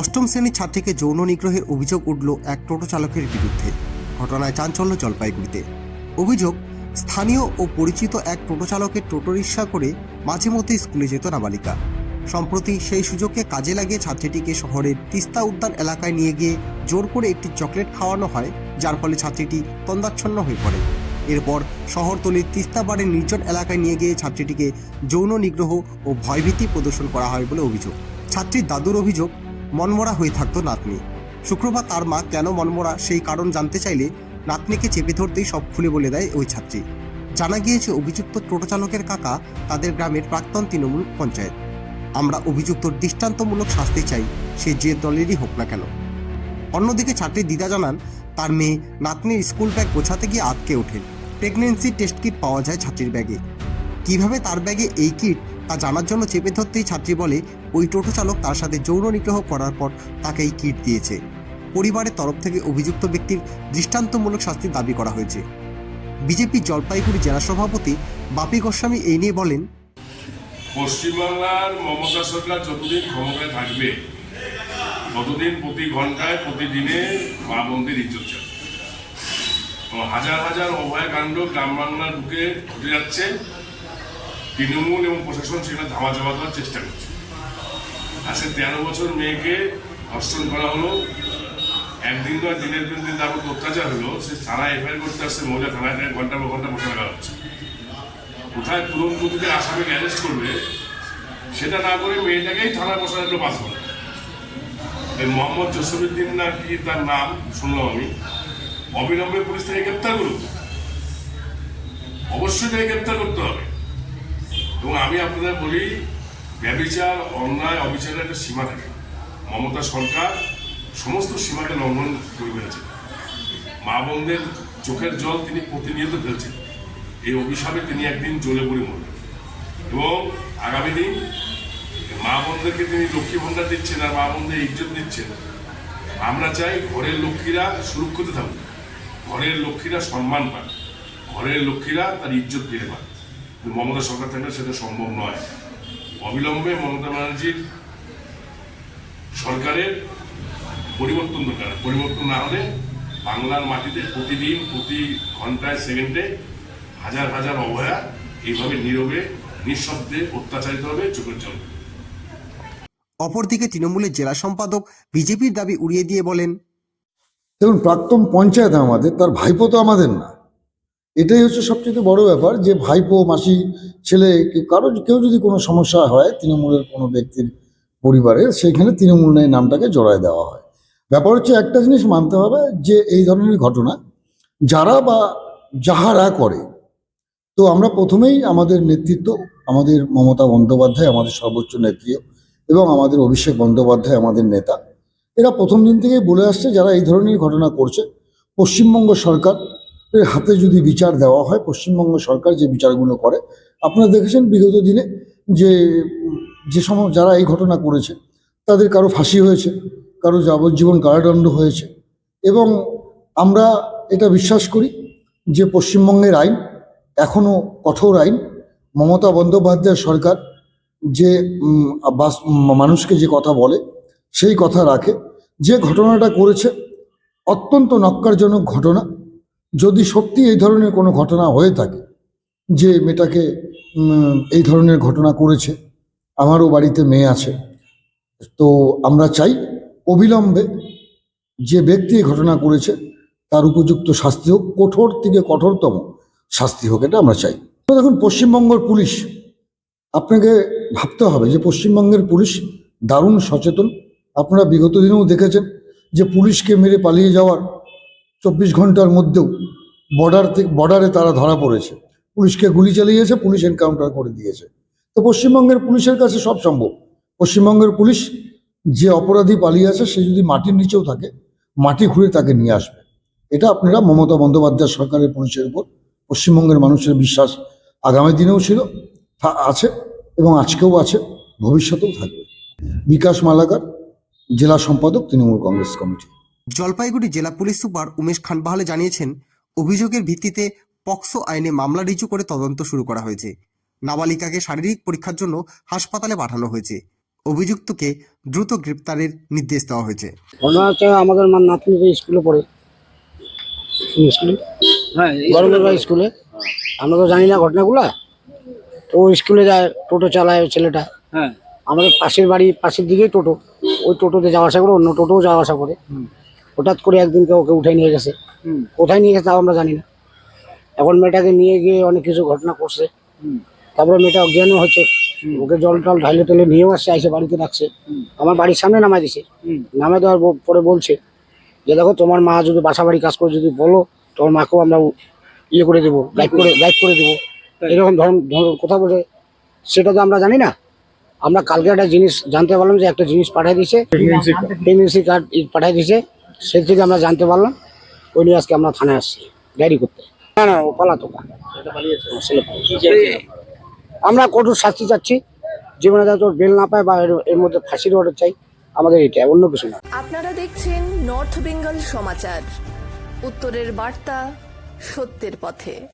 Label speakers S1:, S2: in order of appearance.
S1: অষ্টম শ্রেণির ছাত্রীকে যৌন নিগ্রহের অভিযোগ উঠল এক টোটো চালকের বিরুদ্ধে। ঘটনায় চাঞ্চল্য জলপাইগুড়িতে। অভিযোগ, স্থানীয় ও পরিচিত এক টোটো চালকের টোটো রিক্সা করে মাঝে মধ্যে স্কুলে যেত নাবালিকা। সম্প্রতি সেই সুযোগকে কাজে লাগিয়ে ছাত্রীটিকে শহরের তিস্তা উদ্যান এলাকায় নিয়ে গিয়ে জোর করে একটি চকলেট খাওয়ানো হয়, যার ফলে ছাত্রীটি তন্দাচ্ছন্ন হয়ে পড়ে। এরপর শহরতলির তিস্তাবাড়ির নির্জন এলাকায় নিয়ে গিয়ে ছাত্রীটিকে যৌন নিগ্রহ ও ভয়ভীতি প্রদর্শন করা হয় বলে অভিযোগ। ছাত্রীর দাদুর অভিযোগ মনমরা হয়ে থাকতো নাতনি। শুক্রবার তার মা কেন মনমরা সেই কারণ জানতে চাইলে নাতনিকে চেপে ধরতেই সব খুলে বলে দেয় ওই ছাত্রী। জানা গিয়েছে অভিযুক্ত টোটো চালকের কাকা তাদের গ্রামের প্রাক্তন তৃণমূল পঞ্চায়েত। আমরা অভিযুক্ত দৃষ্টান্তমূলক শাস্তি চাই, সে যে দলেরই হোক না কেন। অন্যদিকে ছাত্রী দিদা জানান, তার মেয়ে নাতনির স্কুল ব্যাগ গোছাতে গিয়ে আটকে ওঠেন প্রেগনেন্সি টেস্ট কিট পাওয়া যায় ছাত্রীর ব্যাগে। কীভাবে তার ব্যাগে এই কিট তা জানার জন্য চেপে ধরতেই ছাত্রী বলে, ওই টোটো চালক তার সাথে যৌন নিগ্রহ করার পর তাকে এই কিট দিয়েছে। পরিবারের তরফ থেকে অভিযুক্ত ব্যক্তির দৃষ্টান্তমূলক শাস্তির দাবি করা হয়েছে। বিজেপি জলপাইগুড়ি জেলা সভাপতি বাপি গোস্বামী এই নিয়ে বলেন,
S2: পশ্চিমবাংলার মমতা সরকার যতদিন ক্ষমতায় থাকবে, ততদিন প্রতি ঘন্টায় প্রতিদিনে মা বোনদের ইজ্জত যাবে হাজার হাজার অভয়কাণ্ড গ্রাম বাংলার বুকে ঘটে যাচ্ছে। তৃণমূল এবং প্রশাসন সেখানে ধামা চাপা দেওয়ার চেষ্টা করছে। আজকে তেরো বছর মেয়েকে ধর্ষণ করা হলো, একদিন নয় দিনের দিন দিন তার অত্যাচার হলো, সে থানায় এফআইআর করতে আসছে, মহিলা থানায় তাকে ঘণ্টা পর ঘণ্টা বসে রাখা হচ্ছে। কোথায় পুরন তুরন্তদের আসামিকে অ্যারেস্ট করবে, সেটা না করে মেয়েটাকেই থানায় বসা রাখল পাঁচ ঘণ্টা এই মোহাম্মদ জসিরুদ্দিন না কি তার নাম শুনলাম আমি। অবিলম্বে পুলিশ থেকে গ্রেপ্তার করুক। অবশ্যই তাকে গ্রেপ্তার করতে হবে। এবং আমি আপনাদের বলি, ব্যবিচার, অন্যায়, অবিচারের একটা সীমা থাকে। মমতা সরকার সমস্ত সীমাকে লঙ্ঘন করে ফেলেছে। মা বোনদের চোখের জল তিনি প্রতিনিয়ত ফেলছেন। এই অভিশাপে তিনি একদিন জ্বলে পড়ে মরবেন। এবং আগামী দিন মা বোনদেরকে তিনি লক্ষ্মী ভান্ডার দিচ্ছেন আর মা বোনদের ইজ্জত দিচ্ছেন। আমরা চাই ঘরের লক্ষ্মীরা সুরক্ষিত থাকুক। ঘরের লক্ষ্মীরা সম্মান পান ঘরের লক্ষ্মীরা তার ইজ্জত ফিরে কিন্তু মমতা সরকার থাকলে সেটা সম্ভব নয়। অবিলম্বে মমতা ব্যানার্জির সরকারের পরিবর্তন দরকার। পরিবর্তন না হলে বাংলার মাটিতে প্রতিদিন প্রতি ঘন্টায় সেকেন্ডে হাজার হাজার অভয়া এইভাবে নীরবে নিঃশব্দে অত্যাচারিত হবে চোখের জল।
S1: অপরদিকে তৃণমূলের জেলা সম্পাদক বিজেপির দাবি উড়িয়ে দিয়ে বলেন
S3: দেখুন প্রাক্তন পঞ্চায়েত আমাদের তার ভাইপো তো আমাদের না। এটাই হচ্ছে সবচেয়ে বড় ব্যাপার যে ভাইপো, মাসি, ছেলে কারও, কেউ যদি কোনো সমস্যা হয় তৃণমূলের কোনো ব্যক্তির পরিবারে সেইখানে তৃণমূল নেই নামটাকে জড়ায় দেওয়া হয়। ব্যাপার হচ্ছে একটা জিনিস মানতে হবে যে এই ধরনের ঘটনা যারা বা যাহারা করে, তো আমরা প্রথমেই আমাদের নেতৃত্ব, আমাদের মমতা বন্দ্যোপাধ্যায় আমাদের সর্বোচ্চ নেত্রী এবং আমাদের অভিষেক বন্দ্যোপাধ্যায় আমাদের নেতা, এরা প্রথম দিন থেকেই বলে আসছে যারা এই ধরনের ঘটনা করছে। পশ্চিমবঙ্গ সরকার হাতে যদি বিচার দেওয়া হয়, পশ্চিমবঙ্গ সরকার যে বিচারগুলো করে, আপনারা দেখেছেন বিগত দিনে যে যে সম, যারা এই ঘটনা করেছে, তাদের কারও ফাঁসি হয়েছে, কারও যাবজ্জীবন কারাদণ্ড হয়েছে এবং আমরা এটা বিশ্বাস করি যে পশ্চিমবঙ্গের আইন এখনও কঠোর আইন, মমতা বন্দ্যোপাধ্যায় সরকার যে বাস মানুষকে যে কথা বলে, সেই কথা রাখে, যে ঘটনাটা করেছে, অত্যন্ত নক্কারজনক ঘটনা। যদি সত্যি এই ধরনের কোনো ঘটনা হয়ে থাকে যে মেয়েটাকে এই ধরনের ঘটনা করেছে, আমারও বাড়িতে মেয়ে আছে, তো আমরা চাই অবিলম্বে যে ব্যক্তি ঘটনা করেছে তার উপযুক্ত শাস্তি হোক, কঠোর থেকে কঠোরতম শাস্তি হোক, এটা আমরা চাই। দেখুন, পশ্চিমবঙ্গের পুলিশ, আপনাকে ভাবতে হবে যে পশ্চিমবঙ্গের পুলিশ দারুণ সচেতন। আপনারা বিগত দিনেও দেখেছেন যে পুলিশকে মেরে পালিয়ে যাওয়ার চব্বিশ ঘণ্টার মধ্যেও বর্ডার বর্ডারে তারা ধরা পড়েছে। পুলিশকে গুলি চালিয়েছে, পুলিশ এনকাউন্টার করে দিয়েছে। তো পশ্চিমবঙ্গের পুলিশের কাছে সব সম্ভব। পশ্চিমবঙ্গের পুলিশ যে অপরাধী পালিয়ে আছে সে যদি মাটির নিচেও থাকে, মাটি খুঁড়ে তাকে নিয়ে আসবে। এটা আপনারা মমতা বন্দ্যোপাধ্যায় সরকারের পুলিশের উপর, পশ্চিমবঙ্গের মানুষের বিশ্বাস আগামী দিনেও ছিল আছে এবং আজকেও আছে, ভবিষ্যতেও থাকবে। বিকাশ মালাকার, জেলা সম্পাদক, তৃণমূল কংগ্রেস কমিটি।
S1: জলপাইগুড়ি জেলা পুলিশ সুপার উমেশ খানবাহালে জানিয়েছেন অভিযোগের ভিত্তিতে পক্সো আইনে মামলা রিজু করে তদন্ত শুরু করা হয়েছে। নাবালিকাকে শারীরিক পরীক্ষার জন্য হাসপাতালে পাঠানো হয়েছে। অভিযুক্তকে দ্রুত গ্রেপ্তারের নির্দেশ দেওয়া হয়েছে।
S4: ঘটনা হচ্ছে আমাদের আমার নাতনি যে স্কুলে পড়ে। স্কুলে?
S5: হ্যাঁ
S4: গরমের স্কুলে আমরা তো জানি না ঘটনাগুলা। তো ও স্কুলে যায় টোটো চালায় ওই ছেলেটা।
S5: হ্যাঁ।
S4: আমাদের পাশের বাড়ি পাশের দিকেই টোটো। ওই টোটোতে যাওয়া আসা করে অন্য টোটোও যাওয়া আসা করে। হঠাৎ করে একদিনকে ওকে উঠে নিয়ে গেছে।
S5: হুম।
S4: কোথায় নিয়ে গেছে তাও আমরা জানি না। এখন মেয়েটাকে নিয়ে গিয়ে অনেক কিছু ঘটনা করছে। তারপরে মেয়েটা অজ্ঞানও হচ্ছে। ওকে জল টল ঢাইলে টেলে নিয়েও আসছে এসে বাড়িতে রাখছে। আমার বাড়ির সামনে নামাই দিছে।
S5: হুম।
S4: নামে দেওয়ার পরে বলছে যে দেখো তোমার মা যদি বাসা বাড়ি কাজ করে যদি বলো তোমার মাকেও আমরা ইয়ে করে দেবো গাইড করে? গাইড করে দেবো। এরকম ধরন কথা বলে। সেটা তো আমরা জানি না। আমরা কালকে একটা জিনিস জানতে পারলাম যে একটা জিনিস পাঠিয়ে দিয়েছে। প্রেগনেন্সি কার্ড পাঠিয়ে দিয়েছে। সে থেকে আমরা জানতে পারলাম, ওই নিয়ে আজকে আমরা থানায় আসছি, ডায়েরি করতে। না না, ও পালাতো আমরা কঠোর শাস্তি চাচ্ছি, জীবনে যাতে বেল না পায় বা এর- এর মধ্যে ফাঁসির অর্ডার চাই, আমাদের এটা, অন্য কিছু না।
S6: আপনারা দেখছেন নর্থ বেঙ্গল সমাচার, উত্তরের বার্তা সত্যের পথে।